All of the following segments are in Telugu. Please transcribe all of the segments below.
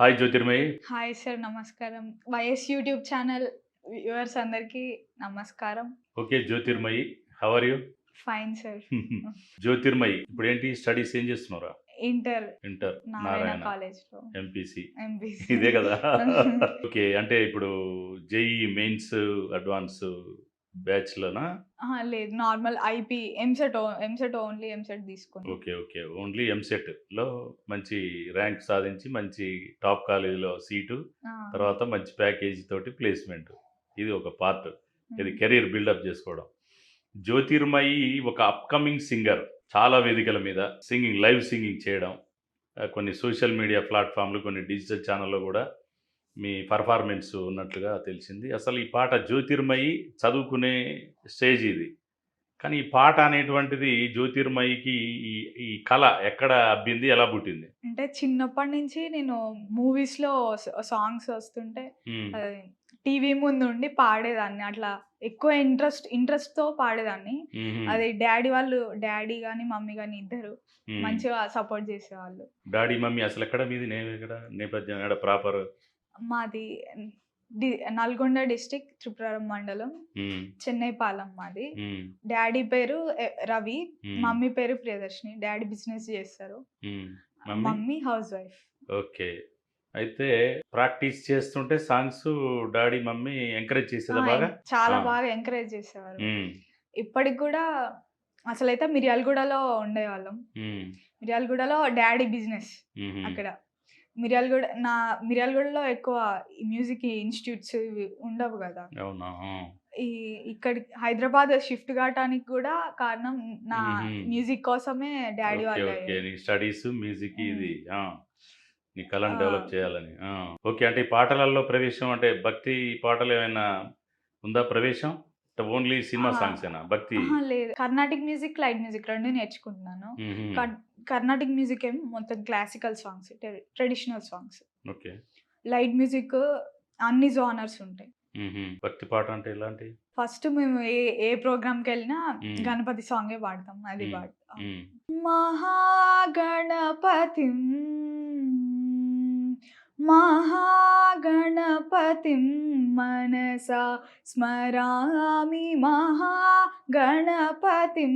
హాయ్ జ్యోతిర్మయి. హాయ్ సార్ నమస్కారం. వైఎస్ యూట్యూబ్ ఛానల్ వ్యూవర్స్ అందరికీ నమస్కారం. Okay Jyothirmayi how are you fine sir Jyothirmayi ఇప్పుడు ఏంటి స్టడీస్ ఏం చేస్తున్నారా ఇంటర్ ఇంటర్ నారాయణ నారాయణ. కాలేజ్లో. ఎంపీసీ ఎంపీసీ ఇదే కదా? ఓకే అంటే ఇప్పుడు జేఈ మెయిన్స్ అడ్వాన్స్ బ్యాచ్ లోనా లేదు. Normal IP EAMCET EAMCET only EAMCET తీసుకున్నాను ఓకే ఓకే. ఓన్లీ ఎంసెట్లో మంచి ర్యాంక్ సాధించి మంచి టాప్ కాలేజీలో సీటు తర్వాత మంచి ప్యాకేజీ తోటి ప్లేస్మెంట్. ఇది ఒక పార్ట్. ఇది కెరీర్ బిల్డప్ చేసుకోవడం. జ్యోతిర్మయి ఒక అప్కమింగ్ సింగర్. చాలా వేదికల మీద సింగింగ్ లైవ్ సింగింగ్ చేయడం. కొన్ని సోషల్ మీడియా ప్లాట్ఫామ్లు కొన్ని డిజిటల్ ఛానల్లో కూడా మీ పర్ఫార్మెన్స్ ఉన్నట్లుగా తెలిసింది. అసలు ఈ పాట జ్యోతిర్మయి చదువుకునే స్టేజ్ ఇది. కానీ ఈ పాట అనేటువంటిది జ్యోతిర్మయికి ఈ ఈ కళ ఎక్కడ అబ్బింది ఎలా పుట్టింది? అంటే చిన్నప్పటి నుంచి నేను మూవీస్లో సాంగ్స్ వస్తుంటే టీవీ ముందు ఉండి పాడేదాన్ని. అట్లా ఎక్కువ ఇంట్రెస్ట్ ఇంట్రెస్ట్తో పాడేదాన్ని అది డాడీ వాళ్ళు డాడీ కానీ మమ్మీ కానీ ఇద్దరు. మంచిగా సపోర్ట్ చేసేవాళ్ళు. డాడీ మమ్మీ అసలు ఎక్కడ మీది? నేపథ్యం ప్రాపర్ మాది నల్గొండ డిస్టిక్ త్రిపురారం మండలం. చెన్నైపాలెం మాది. డాడీ పేరు రవి. మమ్మీ పేరు ప్రియదర్శిని. డాడీ బిజినెస్ చేస్తారు. మమ్మీ? House wife. ఓకే. అయితే ప్రాక్టీస్ చేస్తుంటే సాంగ్స్ డాడీ మమ్మీ ఎంకరేజ్ చేసేదా బాగా? చాలా. బాగా ఎంకరేజ్ చేసేవారు. ఇప్పటికి కూడా అసలైతే మిర్యాలగూడలో ఉండేవాళ్ళం. మిర్యాలగూడలో డాడీ బిజినెస్ అక్కడ. మిర్యాలగూడ నా మిర్యాలగూడలో ఎక్కువ మ్యూజిక్ ఇన్స్టిట్యూట్స్ ఇవి ఉండవు కదా. అవునా? ఈ ఇక్కడి హైదరాబాద్ షిఫ్ట్ కావటానికి కూడా కారణం నా. మ్యూజిక్ కోసమే డాడీ వాళ్ళు. Studies music. ఇది. నీ కళను. డెవలప్ చేయాలని. ఓకే అంటే ఈ పాటలలో ప్రవేశం అంటే భక్తి పాటలు ఏమైనా ఉందా ప్రవేశం? Only cinema. సాంగ్స్ ఏనా భక్తి. లేదు. కర్ణాటిక్ మ్యూజిక్ లైట్ మ్యూజిక్ రెండు నేర్చుకుంటున్నాను. కర్ణాటిక్ మ్యూజిక్ ఏమో మొత్తం classical songs traditional songs okay. Light music అన్ని జానర్స్ ఉంటాయి. భక్తి పాట అంటే ఎలాంటి? ఫస్ట్ మేము ఏ ఏ ప్రోగ్రామ్కి వెళ్ళినా మ్మ్. గణపతి సాంగే పాడతాం అది. పాడతాం. మహాగణపతి మహాగణపతి మనసా స్మరామి మహాగణపతి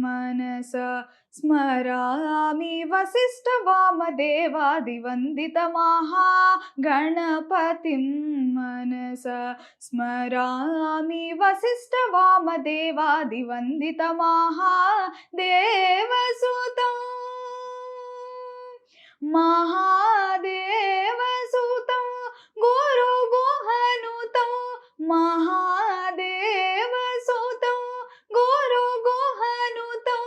మనసా స్మరామి వశిష్ఠ వామదేవాదివందిత మహాగణపతి మనసా స్మరామి వశిష్ఠ गुरु गुहनुतौ महादेव सुतौ। गुरु गुहनुतौ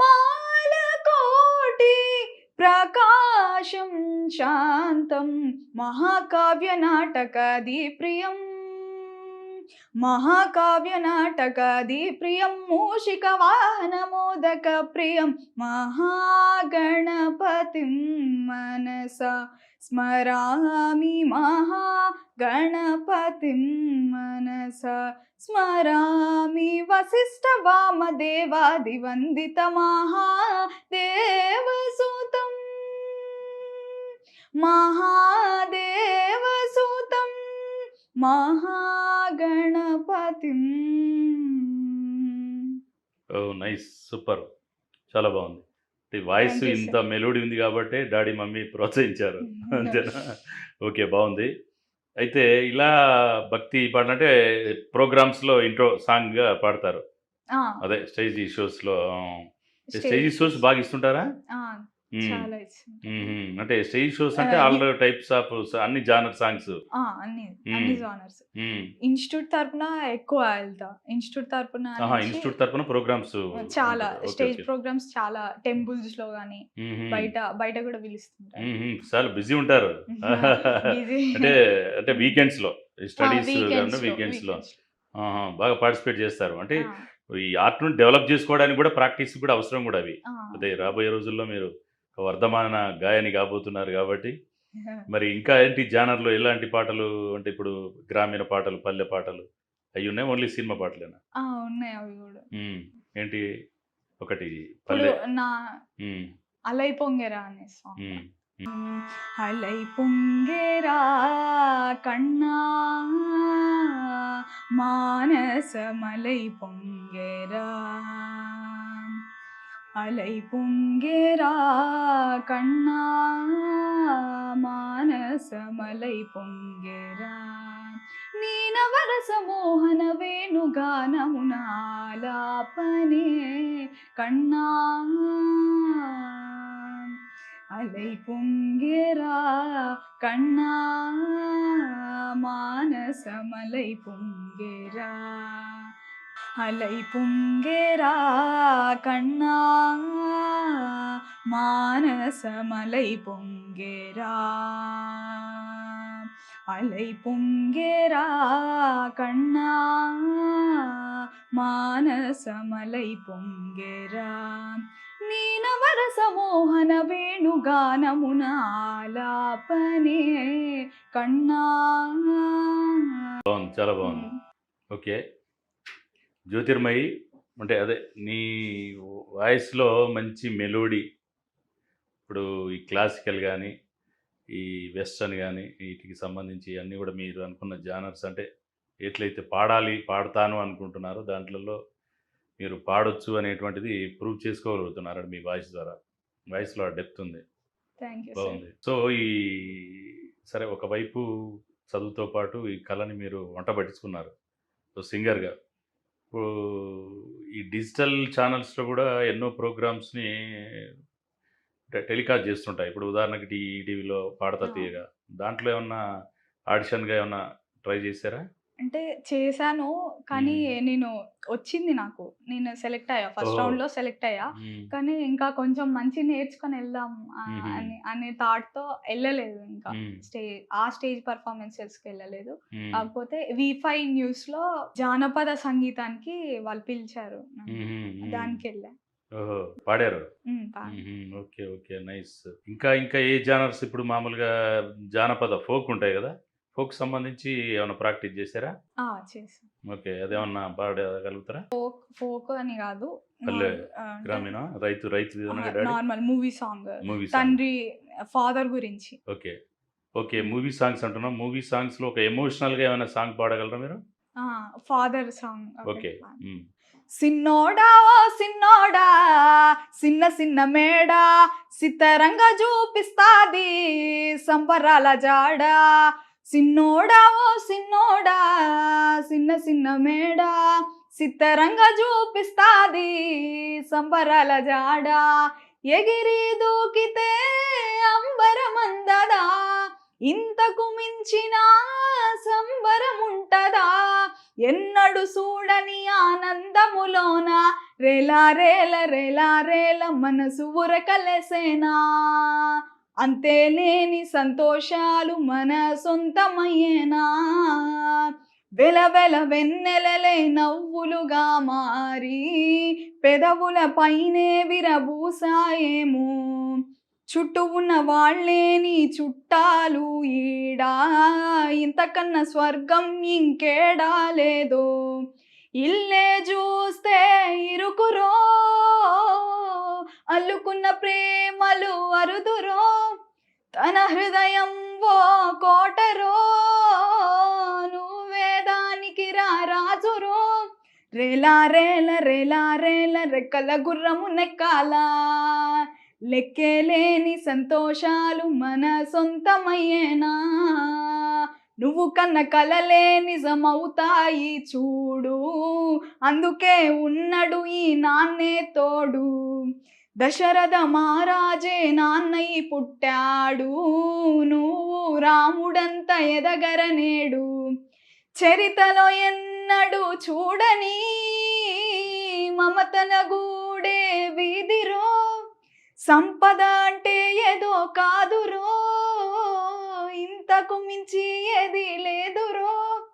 मालकोटि प्रकाशं शान्तं महाकाव्यनाटकादिप्रियम् महाकाव्यनाटकादिप्रियं मूषिकवाहनमोदकप्रियं महागणपतिं मनसा। స్మరామి మహా ప్రియం మనస స్మరామి మహాగణపతిం మనసా. స్మరామి వశిష్ఠ వామదేవాదివందిత మహాదేవసుతం. మహాదేవసుతం మహాగణపతిం. ఓ నైస్ సూపర్. చాలా బాగుంది. వాయిస్ ఇంత మెలోడీ ఉంది కాబట్టి డాడీ మమ్మీ ప్రోత్సహించారు. అంతేనా? ఓకే బాగుంది. అయితే ఇలా భక్తి పాట అంటే ప్రోగ్రామ్స్లో ఇంట్రో సాంగ్గా పాడతారు. అదే స్టేజ్ షోస్లో స్టేజ్ షోస్ బాగా ఇస్తుంటారా. చాలా ఇష్టం. మ్మ్. అంటే స్టేజ్ షోస్ అంటే ఆల్ టైప్స్ ఆఫ్ అన్ని జానర్ సాంగ్స్. అన్ని అన్ని జానర్స్. ఇన్స్టిట్యూట్ తరపున ఎక్కువ వెళ్తా. ఇన్స్టిట్యూట్ తరపున ఇన్స్టిట్యూట్ తరపున ప్రోగ్రామ్స్ చాలా స్టేజ్ ప్రోగ్రామ్స్ చాలా టెంపుల్స్లో గానీ బయట బయట కూడా పిలుస్తుంటారు. చాలా బిజీ ఉంటారు. అంటే అంటే వీకెండ్స్లో స్టడీస్ వీకెండ్స్లో బాగా పార్టిసిపేట్ చేస్తారు. అంటే ఈ ఆర్ట్ను డెవలప్ చేసుకోవడానికి కూడా ప్రాక్టీస్ కూడా అవసరం కూడా అవి. అదే రాబోయే రోజుల్లో మీరు వర్ధమాన గాయని కాబోతున్నారు కాబట్టి. మరి ఇంకా ఏంటి జానర్లో ఎలాంటి పాటలు? అంటే ఇప్పుడు గ్రామీణ పాటలు పల్లె పాటలు అవి ఉన్నాయి ఓన్లీ సినిమా పాటలేనా? ఉన్నాయి అవి కూడా. ఏంటి ఒకటి పల్లె నా అలై పొంగెరా అనే సాంగ్. అలై పొంగెరా కన్నా మానసమలై పొంగెరా அலை பொங்கேரா கண்ணா మానసమలై పొంగెరా నీనవరస మోహన వేణుగానమునాలాపనే కన్నా అలై పొంగెరా కన్నా మానసమలై పొంగెరా అలై పుంగేరా కన్నా మానసమలై పొంగేరా అలై పొంగేరా కన్నా మానసమలై పొంగేరా నీనవరసమోహన వేణుగానమున ఆలాపనే కన్నా చాలా బాగుంది ఓకే జ్యోతిర్మయి అంటే అదే నీ వాయిస్లో మంచి మెలోడీ. ఇప్పుడు ఈ క్లాసికల్ కానీ ఈ వెస్టర్న్ కానీ వీటికి సంబంధించి అన్నీ కూడా మీరు అనుకున్న జానర్స్ అంటే ఎట్లయితే పాడాలి పాడతాను అనుకుంటున్నారో దాంట్లలో మీరు పాడొచ్చు అనేటువంటిది ప్రూవ్ చేసుకోగలుగుతున్నారు మీ వాయిస్ ద్వారా. వాయిస్లో డెప్త్ ఉంది. బాగుంది. సో ఈ సరే ఒకవైపు చదువుతో పాటు ఈ కళని మీరు వంట పట్టించుకున్నారు. సో సింగర్గా ఇప్పుడు ఈ డిజిటల్ ఛానల్స్లో కూడా ఎన్నో ప్రోగ్రామ్స్ని టెలికాస్ట్ చేస్తుంటాయి. ఇప్పుడు ఉదాహరణకి టీ టీవీలో పాడతా. తీయగా. దాంట్లో ఏమన్నా ఆడిషన్గా ఏమన్నా ట్రై చేశారా? అంటే చేశాను కానీ. నేను వచ్చింది నాకు నేను సెలెక్ట్ అయ్యా ఫస్ట్. రౌండ్లో సెలెక్ట్ అయ్యా కానీ ఇంకా కొంచెం మంచి నేర్చుకొని వెళ్దాం. అని అనే థాట్తో వెళ్ళలేదు ఇంకా. స్టేజ్ ఆ స్టేజ్ పర్ఫార్మెన్సెస్కి వెళ్ళలేదు. కాకపోతే వి ఫైవ్ న్యూస్లో జానపద సంగీతానికి వాళ్ళు పిలిచారు. దానికి వెళ్ళా పాడారు. ఓకే ఓకే నైస్ ఇంకా ఇంకా ఏ జానర్స్ ఇప్పుడు మామూలుగా జానపద ఫోక్ ఉంటాయి కదా ఫోక్ సంబంధించి ఏమైనా ప్రాక్టీస్ చేశారా? ఆ, చేశాను ఓకే అదేమన్నా పాడగలుగుతారా? ఫోక్ అని కాదు. పల్లె, గ్రామీణ? రైతు రైతు నార్మల్ మూవీ సాంగ్. మూవీ తండ్రి ఫాదర్ గురించి. ఓకే ఓకే మూవీ సాంగ్స్ అంటున్నాం. మూవీ సాంగ్స్లో ఒక ఎమోషనల్గా ఏమైనా సాంగ్ పాడగలరా మీరు? ఫాదర్ సాంగ్ ఓకే మ్మ్. సిన్నోడా ఓ సిన్నోడా సిన్న సిన్న మేడ సిత్తరంగా చూపిస్తాది సంబరాల జాడ. సిన్నోడా ఓ సిన్నోడా సిన్న సిన్న మేడా సిత్తరంగా చూపిస్తాది సంబరాల జాడ. ఎగిరి దూకితే అంబరమందదా ఇంతకు మించిన సంబరముంటదా. ఎన్నడు చూడని ఆనందములోన రేలా రేల రేలా రేల మనసు ఉరకలేసేనా. అంతేలేని సంతోషాలు మన సొంతమయ్యేనా? వెల వెల వెన్నెలలే నవ్వులుగా మారి పెదవుల పైనే విరబూసాయేమో? చుట్టూ ఉన్న వాళ్ళే నీ చుట్టాలు ఈడా? ఇంతకన్నా స్వర్గం ఇంకేడా లేదో? ఇల్లే చూస్తే ఇరుకురో? అల్లుకున్న ప్రేమలు అరుదురో తన హృదయం ఓ కోటరో నువ్వే దానికి రా రాజురో. రేలా రేల రేలా రేల రెక్కల గుర్రము నెక్కాలా. లెక్కేలేని సంతోషాలు మన సొంతమయ్యేనా? నువ్వు కన్న కలలే నిజమవుతాయి చూడు. అందుకే ఉన్నడు ఈ నాన్నే తోడు. దశరథ మహారాజే నాన్నయ్యి పుట్టాడు. నువ్వు రాముడంత ఎదగరనేడు. చరితలో ఎన్నడు చూడని మమతన గూడే వీధిరో. సంపద అంటే ఏదో కాదురో. ఇంతకు మించి ఏది లేదురో.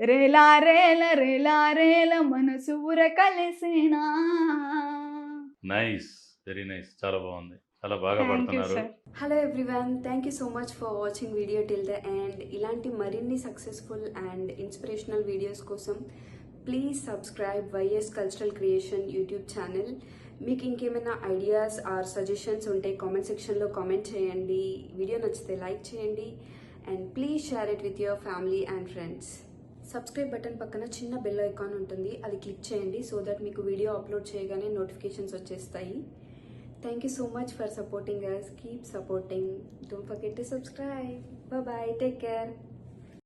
రేలా రేల రేలా రేల మనసు ఉరకలేసేనా నైస్ వెరీ నైస్. చాలా బాగుంది. చాలా బాగా పాడుతున్నారు. Hello everyone thank you so much for watching video till the end ఇలాంటి మరిన్ని సక్సెస్ఫుల్ అండ్ ఇన్స్పిరేషనల్ వీడియోస్ కోసం please subscribe YS cultural creation YouTube channel మీకు ఇంకేమైనా ఐడియాస్ ఆర్ సజెషన్స్ ఉంటే కామెంట్ సెక్షన్లో కామెంట్ చేయండి. వీడియో నచ్చితే లైక్ చేయండి. And please share it with your family and friends subscribe button పక్కన చిన్న బెల్ ఐకాన్ ఉంటుంది. అది క్లిక్ చేయండి సో దట్ మీకు వీడియో అప్లోడ్ చేయగానే నోటిఫికేషన్స్ వచ్చేస్తాయి. Thank you so much for supporting us. Keep supporting. Don't forget to subscribe. Bye bye. Take care.